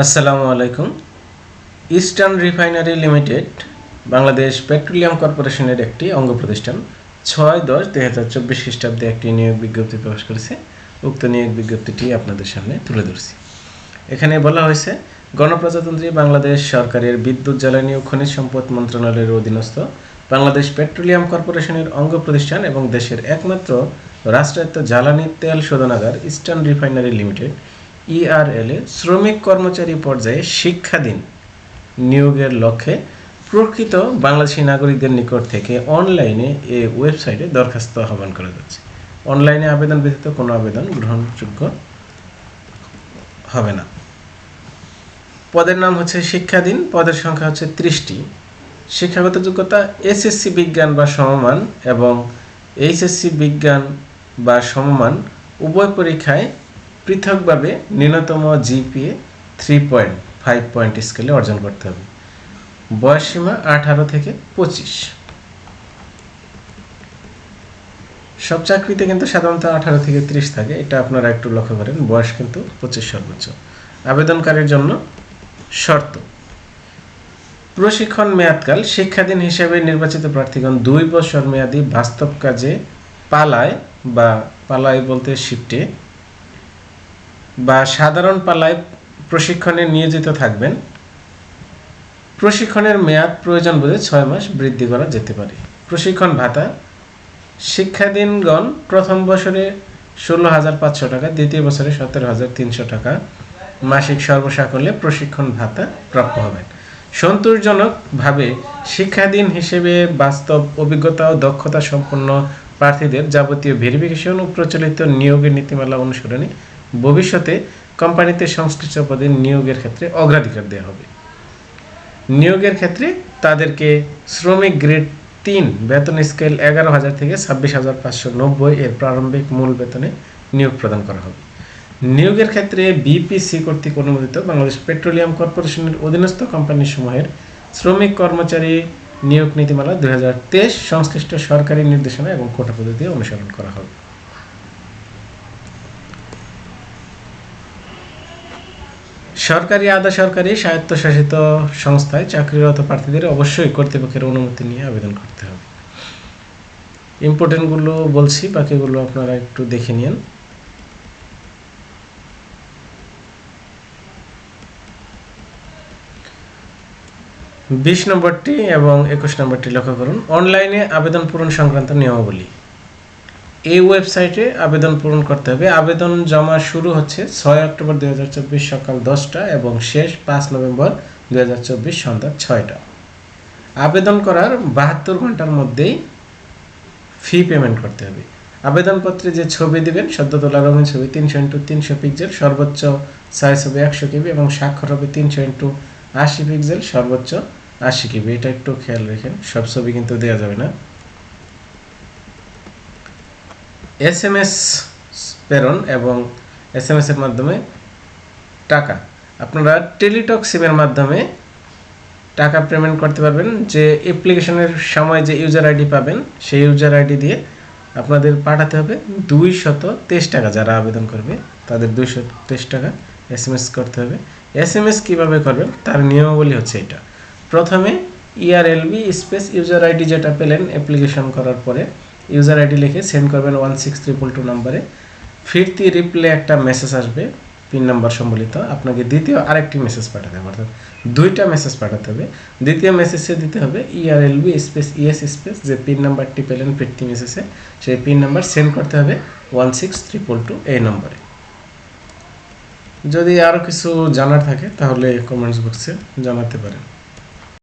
আসসালামু আলাইকুম। Eastern refinery limited, Bangladesh petroleum কর্পোরেশনের একটি অঙ্গ প্রতিষ্ঠান, ছয় দশ দুই হাজার চব্বিশ খ্রিস্টাব্দে একটি নিয়োগ বিজ্ঞপ্তি প্রকাশ করেছে। উক্ত নিয়োগ বিজ্ঞপ্তিটি আপনাদের সামনে তুলে ধরছি। এখানে বলা হয়েছে, গণপ্রজাতন্ত্রী বাংলাদেশ সরকারের বিদ্যুৎ, জ্বালানি ও খনিজ সম্পদ মন্ত্রণালয়ের অধীনস্থ বাংলাদেশ পেট্রোলিয়াম কর্পোরেশনের অঙ্গ প্রতিষ্ঠান এবং দেশের একমাত্র রাষ্ট্রায়ত্ত জ্বালানি তেল শোধনাগার ইস্টার্ন রিফাইনারি লিমিটেড ইআরএল এ শ্রমিক কর্মচারী পর্যায়ে শিক্ষাধীন নিয়োগের লক্ষ্যে প্রকৃত বাংলাদেশি নাগরিকদের নিকট থেকে অনলাইনে এ ওয়েবসাইটে দরখাস্ত আহ্বান করা যাচ্ছে। অনলাইনে আবেদন ব্যতীত কোনো আবেদন গ্রহণযোগ্য হবে না। পদের নাম হচ্ছে শিক্ষাধীন, পদের সংখ্যা হচ্ছে ত্রিশটি। শিক্ষাগত যোগ্যতা এসএসসি বিজ্ঞান বা সমমান এবং এইচএসসি বিজ্ঞান বা সমমান উভয় পরীক্ষায় পৃথকভাবে ন্যূনতম GPA three point five point স্কেলে অর্জন করতে হবে। বয়সসীমা আঠারো থেকে পঁচিশ। সব চাকরিতে কিন্তু সাধারণত আঠারো থেকে ত্রিশ থাকে, এটা আপনারা একটু লক্ষ্য করেন, বয়স কিন্তু পঁচিশ সর্বোচ্চ। আবেদনকারীর জন্য শর্ত, প্রশিক্ষণ মেয়াদকাল, শিক্ষাধীন হিসেবে নির্বাচিত প্রার্থীগণ দুই বছর মেয়াদী বাস্তব কাজে পালায় বা পালায় বলতে শিফটে বা সাধারণ পালায় প্রশিক্ষণে নিয়োজিত থাকবেন। প্রশিক্ষণের মেয়াদ প্রয়োজন বোধে ছয় মাস বৃদ্ধি করা যেতে পারে। প্রশিক্ষণ ভাতা, শিক্ষাধীনগণ প্রথম বছরে ষোলো হাজার পাঁচশো টাকা, দ্বিতীয় বছরে সতেরো হাজার তিনশো টাকা। মাসিক সর্বসাকল্যে প্রশিক্ষণ ভাতা প্রাপ্য হবেন। সন্তোষজনকভাবে শিক্ষাধীন হিসেবে বাস্তব অভিজ্ঞতা ও দক্ষতা সম্পন্ন প্রার্থীদের যাবতীয় ভেরিফিকেশন ও প্রচলিত নিয়োগের নীতিমালা অনুসরণে ভবিষ্যতে কোম্পানিতে সংশ্লিষ্ট পদে নিয়োগের ক্ষেত্রে অগ্রাধিকার দেওয়া হবে। নিয়োগের ক্ষেত্রে তাদেরকে শ্রমিক গ্রেড তিন বেতন স্কেল এগারো হাজার থেকে ছাব্বিশ হাজার পাঁচশো নব্বই এর প্রারম্ভিক মূল বেতনে নিয়োগ প্রদান করা হবে। নিয়োগের ক্ষেত্রে বিপিসি কর্তৃক অনুমোদিত বাংলাদেশ পেট্রোলিয়াম কর্পোরেশনের অধীনস্থ কোম্পানি সমূহের শ্রমিক কর্মচারী নিয়োগ নীতিমালা দুই হাজার তেইশ সংশ্লিষ্ট সরকারি নির্দেশনা এবং কোটা পদ্ধতি অনুসরণ করা হবে। সরকারি আধা সরকারি স্বায়ত্তশাসিত সংস্থায় চাকরিরত প্রার্থীদের অবশ্যই কর্তৃপক্ষের অনুমতি নিয়ে আবেদন করতে হবে। ইম্পর্টেন্টগুলো বলছি, বাকিগুলো আপনারা একটু দেখে নিন। বিশ নম্বরটি এবং একুশ নম্বরটি লক্ষ্য করুন। অনলাইনে আবেদন পূরণ সংক্রান্ত নিয়মাবলী। এই ওয়েবসাইটে আবেদন পূরণ করতে হবে। আবেদন জমা শুরু হচ্ছে ছয় অক্টোবর দুই হাজার চব্বিশ সকাল দশটা এবং শেষ পাঁচ নভেম্বর দুই হাজার চব্বিশ সন্ধ্যা ছয়টা। আবেদন করার বাহাত্তর ঘণ্টার মধ্যেই ফি পেমেন্ট করতে হবে। আবেদনপত্রে যে ছবি দিবেন, সদ্য তোলা রঙিন ছবি, তিনশো ইন্টু তিনশো পিক্সেল সর্বোচ্চ সাইজ হবে একশো কেবি এবং স্বাক্ষর হবে তিনশো ইন্টু আশি পিক্সেল সর্বোচ্চ আশি কেবি। এটা একটু খেয়াল রেখেন, সব ছবি কিন্তু দেওয়া যাবে না। এস এম এস প্রেরণ এবং এস এম এর মাধ্যমে টাকা। আপনারা টেলিটক সিমের মাধ্যমে টাকা পেমেন্ট করতে পারবেন। যে অ্যাপ্লিকেশনের সময় যে ইউজার আইডি পাবেন, সেই ইউজার আইডি দিয়ে আপনাদের পাঠাতে হবে দুই শত তেইশ টাকা যারা আবেদন করবে, তাদের দুইশো তেইশ টাকা এস এম এস করতে হবে। এস এম এস কীভাবে করবেন? তার নিয়মাবলী হচ্ছে এটা। প্রথমে ইআরএলবি স্পেস ইউজার আইডি যেটা পেলেন অ্যাপ্লিকেশন করার পরে ইউজার আইডি লিখে সেন্ড করবেন ওয়ান সিক্স ট্রিপল টু নাম্বারে। ফিরতি রিপ্লে একটা মেসেজ আসবে পিন নাম্বার সম্বলিত। আপনাকে দ্বিতীয় আরেকটি মেসেজ পাঠাতে হবে, অর্থাৎ দুইটা মেসেজ পাঠাতে হবে। দ্বিতীয় মেসেজে দিতে হবে ইআরএলবি স্পেস ইএস স্পেস যে পিন নাম্বারটি পেলেন ফিরতি মেসেজে সেই পিন নাম্বার সেন্ড করতে হবে ওয়ান সিক্স ট্রিপল টু এই নম্বরে। যদি আরও কিছু জানার থাকে, তাহলে কমেন্টস বক্সে জানাতে পারেন।